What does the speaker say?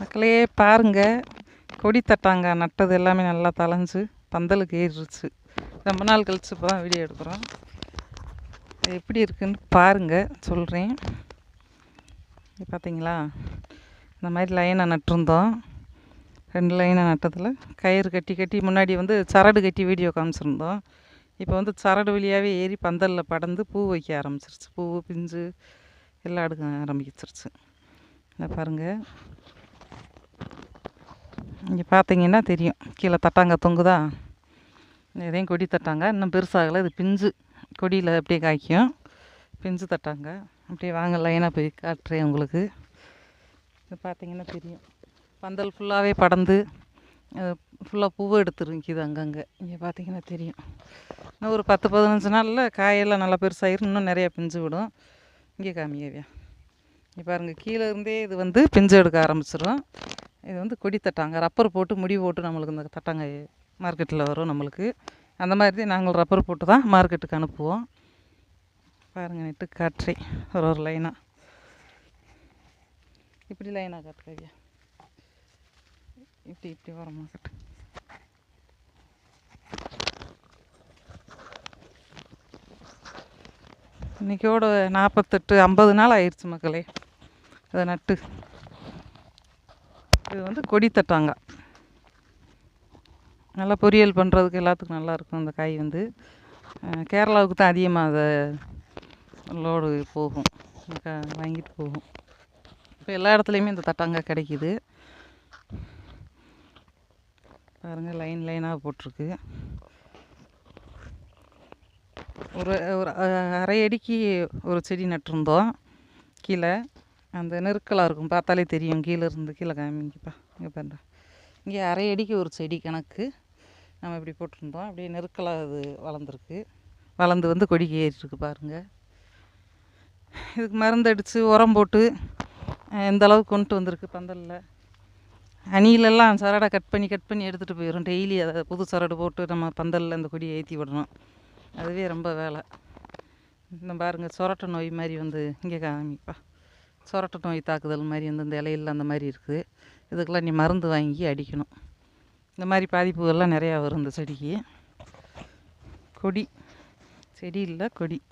மக்களே பாருங்க. கொடி தட்டாங்க நட்டது எல்லாமே நல்லா தளைஞ்சு பந்தலுக்கு ஏறிடுச்சு. ரொம்ப நாள் கழிச்சு இப்போ தான் வீடியோ எடுக்கிறோம். எப்படி இருக்குன்னு பாருங்க சொல்கிறேன் பார்த்தீங்களா இந்த மாதிரி லைனை நட்டிருந்தோம். ரெண்டு லைனை நட்டதில். கயிறு கட்டி கட்டி முன்னாடி வந்து சரடு கட்டி வீடியோ காமிச்சிருந்தோம். இப்போ வந்து சரடு வழியாகவே ஏறி பந்தலில் படந்து பூ வைக்க ஆரம்பிச்சிருச்சு. பூ பிஞ்சு எல்லாம் அடுக்க ஆரம்பிச்சிருச்சு. இந்த பாருங்கள் இங்கே பார்த்தீங்கன்னா தெரியும். கீழே தட்டாங்க தொங்குதா? இதையும் கொடி தட்டாங்க. இன்னும் பெருசாகலை. இது பிஞ்சு. கொடியில் அப்படியே காய்க்கும். பிஞ்சு தட்டாங்க. அப்படியே வாங்க லைனாக போய் காட்டுறேன் உங்களுக்கு. இது பார்த்தீங்கன்னா தெரியும். பந்தல் ஃபுல்லாகவே படந்து ஃபுல்லாக பூவை எடுத்துருக்குது அங்கங்கே. இங்கே பார்த்தீங்கன்னா தெரியும். இன்னும் ஒரு பத்து பதினஞ்சு நாளில் காயெல்லாம் நல்லா பெருசாகிரும் இன்னும் நிறையா பிஞ்சு விடும். இங்கே காமிக்கவியா இங்கே. பாருங்கள் கீழே இருந்தே இது வந்து பிஞ்சு எடுக்க ஆரம்பிச்சிடும் இது வந்து கொடி தட்டாங்க. ரப்பர் போட்டு முடி போட்டு நம்மளுக்கு இந்த தட்டாங்க மார்க்கெட்டில் வரும் நம்மளுக்கு. அந்த மாதிரி தான் நாங்கள் ரப்பர் போட்டு தான் மார்க்கெட்டுக்கு அனுப்புவோம். பாருங்கள் நெட்டு காற்றை ஒரு ஒரு லைனாக இப்படி லைனாக காட்டுறவியா இப்படி இப்படி வரமா காட்டு. இன்றைக்கோட நாற்பத்தெட்டு ஐம்பது நாள் ஆயிடுச்சு மக்களே. அதை நட்டு. இது வந்து கொடி தட்டாங்க. நல்லா பொரியல் பண்ணுறதுக்கு எல்லாத்துக்கும் நல்லாயிருக்கும் இந்த காய் வந்து. கேரளாவுக்கு தான் அதிகமாக அதை லோடு போகும். வாங்கிட்டு போகும். இப்போ எல்லா இடத்துலையுமே இந்த தட்டாங்க கிடைக்கிது. பாருங்கள் லைன் லைனாக போட்டிருக்கு. ஒரு ஒரு அரை அடிக்கு ஒரு செடி நட்டிருந்தோம். கீழே. அந்த நெருக்கலாக இருக்கும். பார்த்தாலே தெரியும். கீழே இருந்து கீழே காமிங்கப்பா. இங்கே பாருங்க இங்கே அரை அடிக்கு ஒரு செடி கணக்கு. நம்ம இப்படி போட்டிருந்தோம். அப்படியே நெருக்கலாக அது வளர்ந்துருக்கு. வளர்ந்து வந்து கொடிக்கு ஏறிட்டுருக்கு பாருங்கள் இதுக்கு மருந்து அடித்து உரம் போட்டு எந்த அளவுக்கு கொண்டு வந்திருக்கு பந்தலில். அணிலெல்லாம் சரடை கட் பண்ணி கட் பண்ணி எடுத்துகிட்டு போயிடும் டெய்லி அதை புது சரடு போட்டு நம்ம பந்தலில் இந்த கொடியை ஏற்றி விடணும். அதுவே ரொம்ப வேலை. இந்த பாருங்கள் சொரட்டை நோய் மாதிரி வந்து இங்கே காமிப்பா. சொரட்டை நோய் தாக்குதல் மாதிரி வந்து இந்த இலையில் அந்த மாதிரி இருக்குது இதுக்கெல்லாம் நீ மருந்து வாங்கி அடிக்கணும். இந்த மாதிரி பாதிப்புகள்லாம் நிறையா வரும் இந்த செடிக்கு. கொடி. செடி இல்லை கொடி.